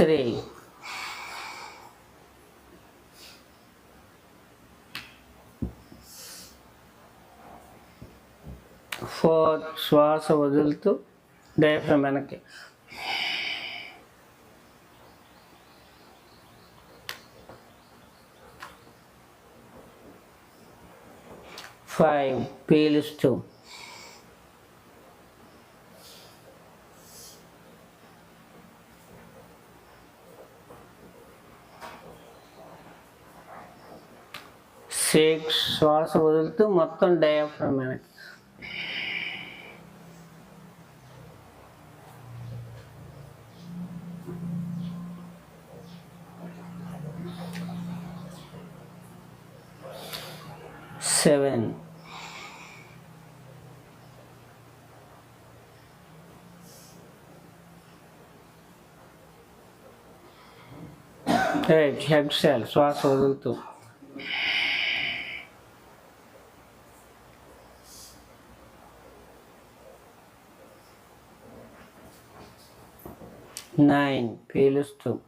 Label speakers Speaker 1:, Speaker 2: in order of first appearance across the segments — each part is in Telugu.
Speaker 1: త్రీ ఫోర్ శ్వాస వదులుతూ డయాఫ్రమ్ వెనక్కి. ఫైవ్ పీలుస్తూ. సిక్స్ శ్వాస వదులుతూ మొత్తం డయాఫ్రమ్ వెనక్కి సెవెన్ ఎయిట్ హెడ్ సెల్ శ్వాస వదులుతూ నైన్ పీలుస్తూ.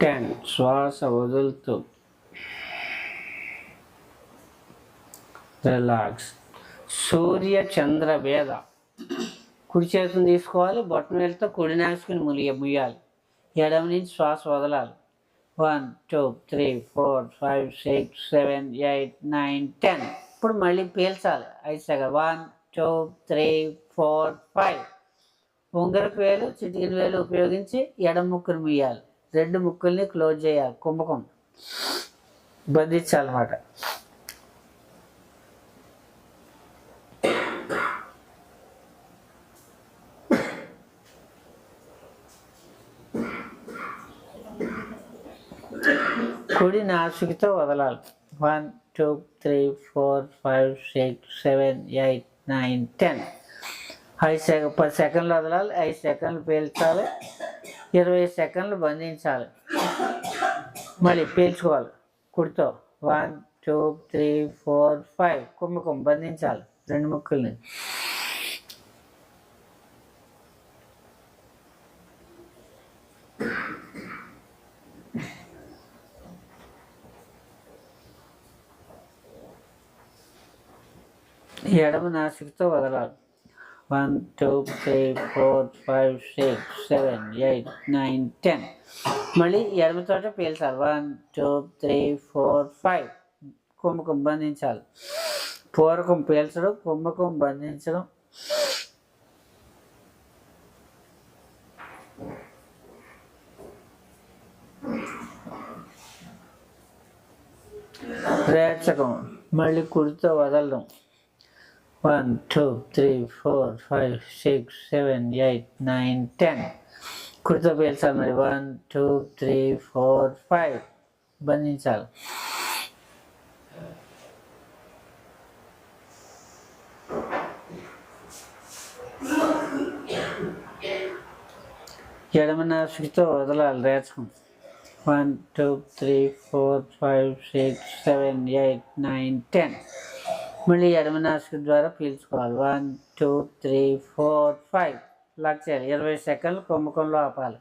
Speaker 1: టెన్ శ్వాస వదులుతూ. రిలాక్స్. సూర్య చంద్ర వేద. కుడి చేతిని తీసుకోవాలి బొట్టం వేలతో కుడి నాసుకుని ములియ ముయ్యాలి ఎడమ నుంచి శ్వాస వదలాలి. One two three four five six seven eight nine ten. ఇప్పుడు మళ్ళీ పీల్చాలి. ఐదు one two three four five. ఉంగరపు వేలు చిటికిన వేలు ఉపయోగించి ఎడమ ముక్కును మీయాలి. రెండు ముక్కుల్ని క్లోజ్ చేయాలి. కుంభకం బంధించాలన్నమాట. కుడి నాసుకితో వదలాలి. One two three four five six seven eight nine ten ఐదు సెక పది సెకండ్లు వదలాలి ఐదు సెకండ్లు పీల్చాలి ఇరవై సెకండ్లు బంధించాలి. మళ్ళీ పీల్చుకోవాలి. కుడితో. One two three four five. కుంభకం బంధించాలి. రెండు ముక్కుల్ని. ఎడమ నాసికతో వదలాలి. One two three four five six seven eight nine ten. మళ్ళీ ఎడమతోట పీల్చాలి. One two three four five. కుంభకం బంధించాలి. పూరకం పీల్చడం కుంభకం బంధించడం. ప్రేక్షకం మళ్ళీ కుడితో వదలడం. One two three four five six seven eight nine ten కుడితో పేల్చాలి మరి one two three four five బంధించాలి. ఎడమ నాసుకితో వదలాలి రేచకం. One two three four five six seven eight nine ten మళ్ళీ ఎడమ ద్వారా పీల్చుకోవాలి. One two three four five lock చేయాలి. ఇరవై సెకండ్లు కుంభకంలో ఆపాలి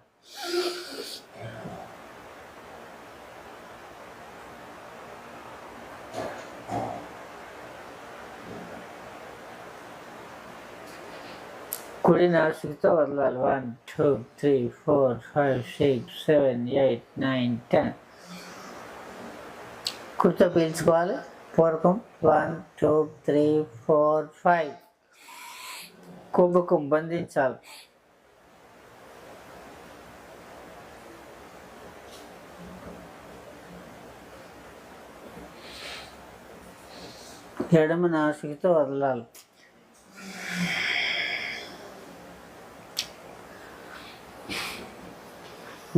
Speaker 1: కుడి నాసికతో వదలాలి. One two three four five six seven eight nine ten కుడితో పీల్చుకోవాలి. పూర్వకం one two three four five. కుంభకం బంధించాలి. ఎడమ నాసికతో వదలాలి.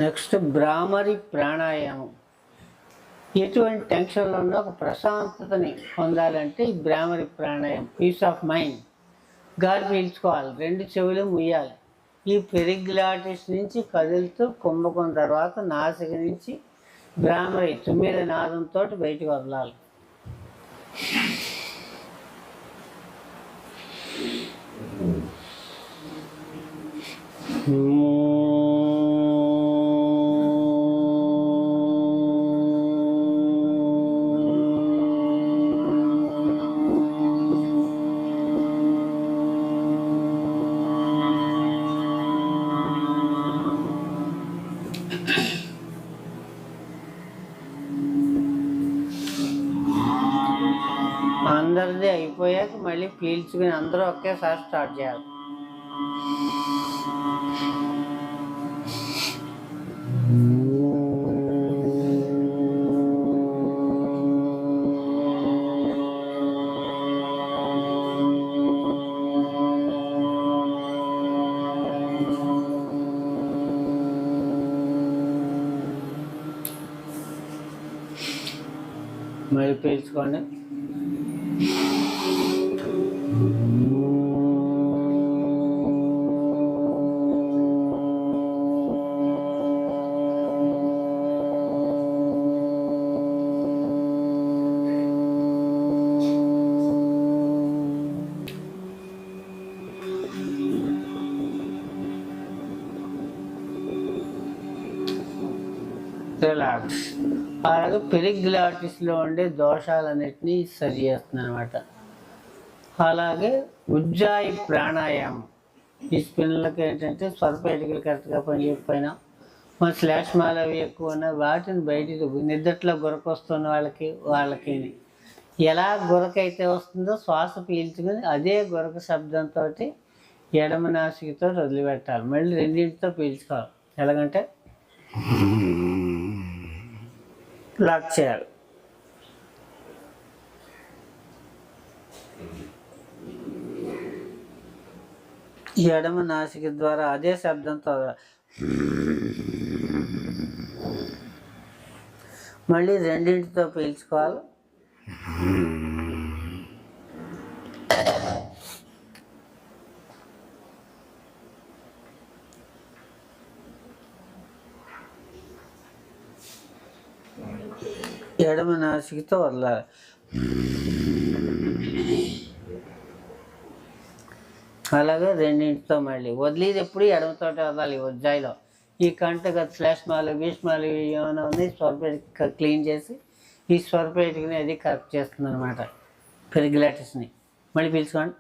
Speaker 1: నెక్స్ట్ బ్రాహ్మరి ప్రాణాయామం. ఎటువంటి టెన్షన్లో ఉన్న ఒక ప్రశాంతతని పొందాలంటే ఈ భ్రామరి ప్రాణాయం పీస్ ఆఫ్ మైండ్ గాలి పీల్చుకోవాలి రెండు చెవులు ముయ్యాలి. ఈ పెరిగ్లాటిస్ నుంచి కదులుతూ కుంభకం తర్వాత నాసిక నుంచి భ్రామరి తుమ్మిద నాదంతో బయటకు వదలాలి. Hmm. అందరిది అయిపోయాక మళ్ళీ పీల్చుకుని అందరూ ఒకేసారి స్టార్ట్ చేయాలి. మళ్ళీ పీల్చుకోండి. రిలాక్స్ అలాగే పెరిగ్లాటిస్లో ఉండే దోషాలన్నింటినీ సరి చేస్తుంది అనమాట అలాగే ఉజ్జాయి ప్రాణాయామం. ఈ స్పిన్లకి ఏంటంటే స్వరపేటికలు కరెక్ట్గా పనిచేయకపోయినా మన శ్లేష్మాలు అవి ఎక్కువ ఉన్న వాటిని బయటికి నిద్రట్లో గురకొస్తున్న వాళ్ళకి వాళ్ళకి ఎలా గురకైతే వస్తుందో శ్వాస పీల్చుకొని అదే గురక శబ్దంతో ఎడమ నాసికతో వదిలిపెట్టాలి. మళ్ళీ రెండింటితో పీల్చుకోవాలి. ఎలాగంటే లాక్ చేయాలి. ఎడమ నాసిక ద్వారా అదే శబ్దంతో మళ్ళీ రెండింటితో పీల్చుకోవాలి. ఎడమ నాసికతో వదలాలి. అలాగే రెండింటితో మళ్ళీ. వదిలేది ఎప్పుడు ఎడమతోటి వదలాలి ఉజ్జాయిలో. ఈ కంట శ్లేష్మాలు భీష్మాలు ఏమైనా ఉంది స్వరపేట క్లీన్ చేసి ఈ స్వరపేటికని అది కరెక్ట్ చేస్తుంది అనమాట పెరిగిలాటిస్ని మళ్ళీ పిలుచుకోండి.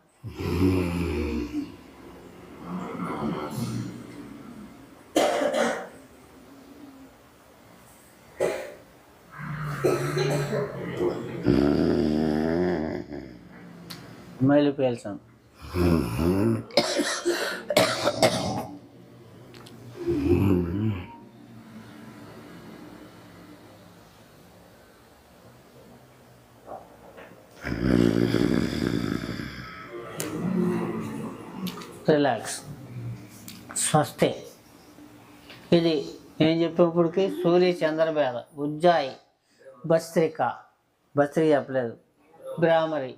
Speaker 1: మళ్ళీ పీల్చాం. రిలాక్స్. స్వస్తే. ఇది నేను చెప్పేప్పటికి సూర్య చంద్రభేద ఉజ్జాయి. భస్త్రిక. భస్త్రి చెప్పలేదు. బ్రాహ్మరి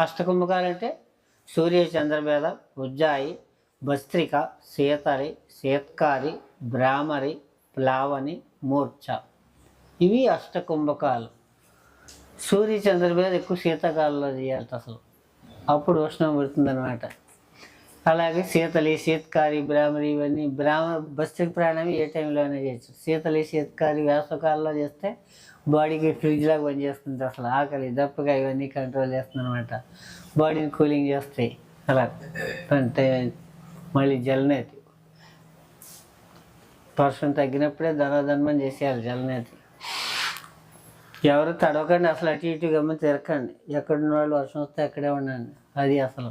Speaker 1: అష్టకుంభకాలంటే సూర్య చంద్రభేద ఉజ్జాయి భస్త్రిక సీతరి సీత్కారి బ్రాహ్మరి ప్లావని మూర్ఛ. ఇవి అష్టకుంభకాలు. సూర్య చంద్రభేద ఎక్కువ శీతాకాలంలో చేయాలి అసలు. అప్పుడు ఉష్ణం పెడుతుందన్నమాట. అలాగే శీతలి శీతకారి బ్రాహ్మణి ఇవన్నీ బ్రాహ్మ భస్త్రిక ప్రాణాయామం ఏ టైంలోనే చేయొచ్చు శీతలి శీతకారి వేసవకాలంలో చేస్తే బాడీకి ఫ్రిడ్జ్ లాగా పనిచేస్తుంది అసలు ఆకలి దప్పగా ఇవన్నీ కంట్రోల్ చేస్తుంది అనమాట బాడీని కూలింగ్ చేస్తాయి. అలా. అంటే మళ్ళీ జలనేతి పర్సన్ తగ్గినప్పుడే ధనధర్మం చేసేయాలి జలనేతి ఎవరు తడవకండి అసలు అటు ఇటు గమ్మ తిరగండి ఎక్కడున్న వాళ్ళు వర్షం వస్తే అక్కడే ఉండండి. అది అసలు.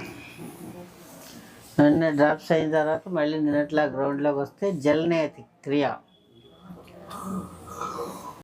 Speaker 1: వెంటనే డ్రాప్స్ అయిన తర్వాత మళ్ళీ నిన్నట్లా గ్రౌండ్లోకి వస్తే జలనేతి క్రియ.